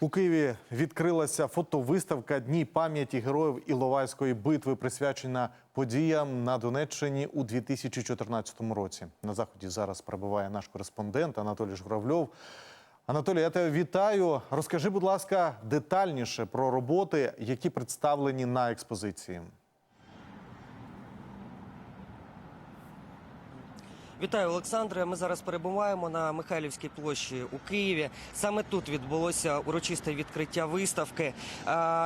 У Києві відкрилася фотовиставка Дні пам'яті героїв Іловайської битви, присвячена подіям на Донеччині у 2014 році. На заході зараз перебуває наш кореспондент Анатолій Журавльов. Анатолій, я тебе вітаю. Розкажи, будь ласка, детальніше про роботи, які представлені на експозиції. Вітаю, Олександре. Ми зараз перебуваємо на Михайлівській площі у Києві. Саме тут відбулося урочисте відкриття виставки.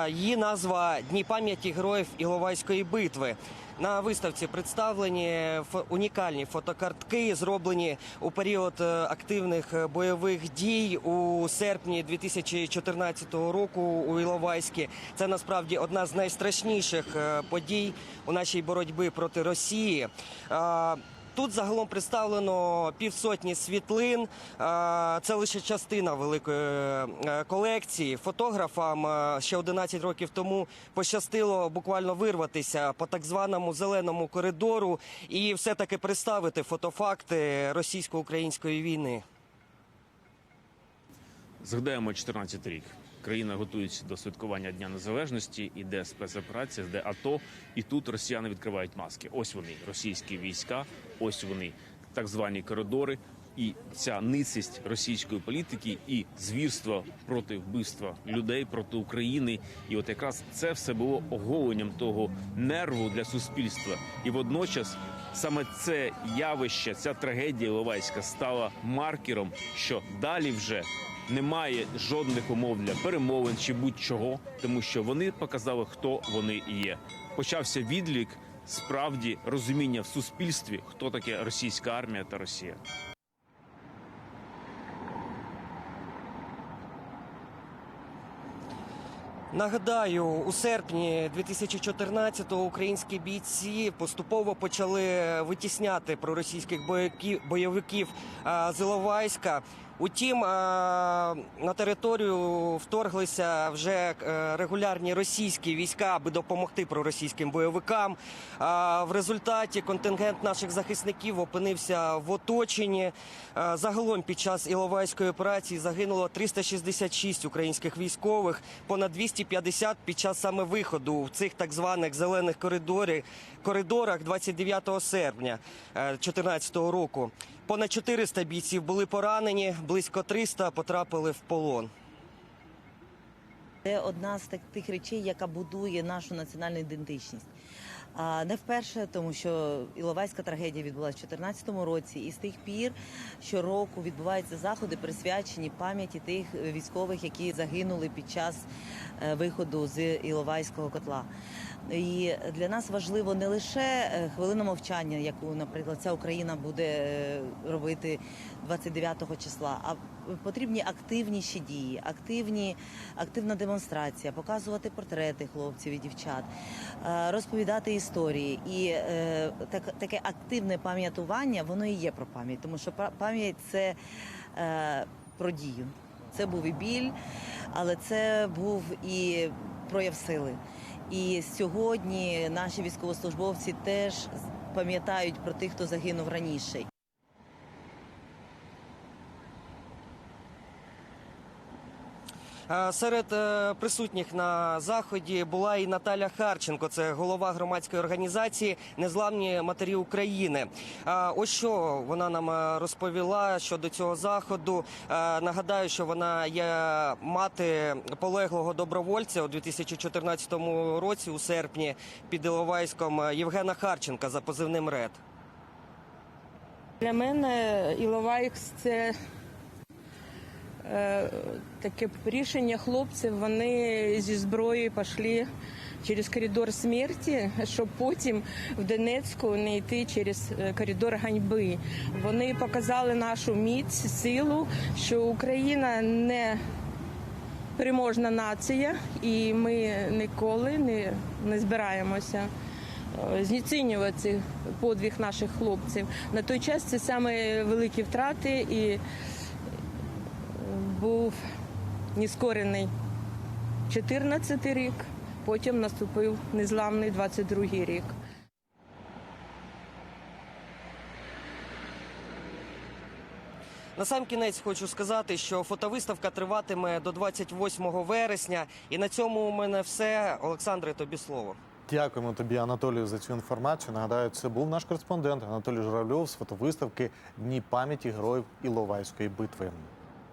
Її назва Дні пам'яті героїв Іловайської битви. На виставці представлені унікальні фотокартки, зроблені у період е, активних е, бойових дій у серпні 2014 року у Іловайській. Це насправді одна з найстрашніших е, подій у нашій боротьбі проти Росії. Тут загалом представлено півсотні світлин. Е, Це лише частина великої е, колекції. Фотографам е, ще 11 років тому пощастило буквально вирватися по так званому зеленому коридору і все таки представити фотофакти російсько-української війни. Згадаємо 14 рік. Країна готується до святкування Дня Незалежності, іде спецоперація, де АТО, і тут росіяни відкривають маски. Ось вони, російські війська, ось вони, так звані коридори. І ця ницість російської політики і звірство проти вбивства людей проти України. І от якраз це все було оголенням того нерву для суспільства. І водночас саме це явище, ця трагедія Іловайська стала маркером, що далі вже немає жодних умов для перемовин чи будь-чого, тому що вони показали, хто вони є. Почався відлік справді розуміння в суспільстві, хто таке російська армія та Росія. Нагадаю, у серпні 2014-го українські бійці поступово почали витісняти проросійських бойовиків, з Іловайська. Утім, на територію вторглися вже е, регулярні російські війська, аби допомогти проросійським бойовикам. А, В результаті контингент наших захисників опинився в оточенні. Загалом під час Іловайської операції загинуло 366 українських військових, понад 250 під час саме виходу в цих так званих зелених коридорах 29 серпня 2014 року. Понад 400 бійців були поранені, близько 300 потрапили в полон. Це одна з тих речей, яка будує нашу національну ідентичність. А не вперше, тому що Іловайська трагедія відбулася в 2014 році, і з тих пір щороку відбуваються заходи, присвячені пам'яті тих військових, які загинули під час е, виходу з Іловайського котла. І для нас важливо не лише е, хвилина мовчання, яку, наприклад, ця Україна буде е, робити 29-го числа, а потрібні активніші дії, активні, активна демонстрація, показувати портрети хлопців і дівчат, е, розповідати історії. І так, таке активне пам'ятування, воно і є про пам'ять, тому що па- пам'ять це про дію. Це був і біль, але це був і прояв сили. І сьогодні наші військовослужбовці теж пам'ятають про тих, хто загинув раніше. Серед е, присутніх на заході була і Наталя Харченко, це голова громадської організації Незламні матері України. Е, Ось що вона нам е, розповіла щодо цього заходу. Е, Нагадаю, що вона є мати полеглого добровольця у 2014 році, у серпні, під Іловайськом е, Євгена Харченка за позивним РЕД. Для мене Іловайкс це е, таке рішення хлопців. Вони зі зброєю пішли через коридор смерті, щоб потім в Донецьку не йти через е, коридор ганьби. Вони показали нашу міць, силу, що Україна не переможна нація, і ми ніколи не, не збираємося е, знецінювати подвиг наших хлопців. На той час це саме великі втрати і був нескорений 14 рік, потім наступив незламний 22 рік. На сам кінець хочу сказати, що фотовиставка триватиме до 28 вересня. І на цьому у мене все. Олександре, тобі слово. Дякуємо тобі, Анатолію, за цю інформацію. Нагадаю, це був наш кореспондент Анатолій Журавльов з фотовиставки Дні пам'яті героїв Іловайської битви.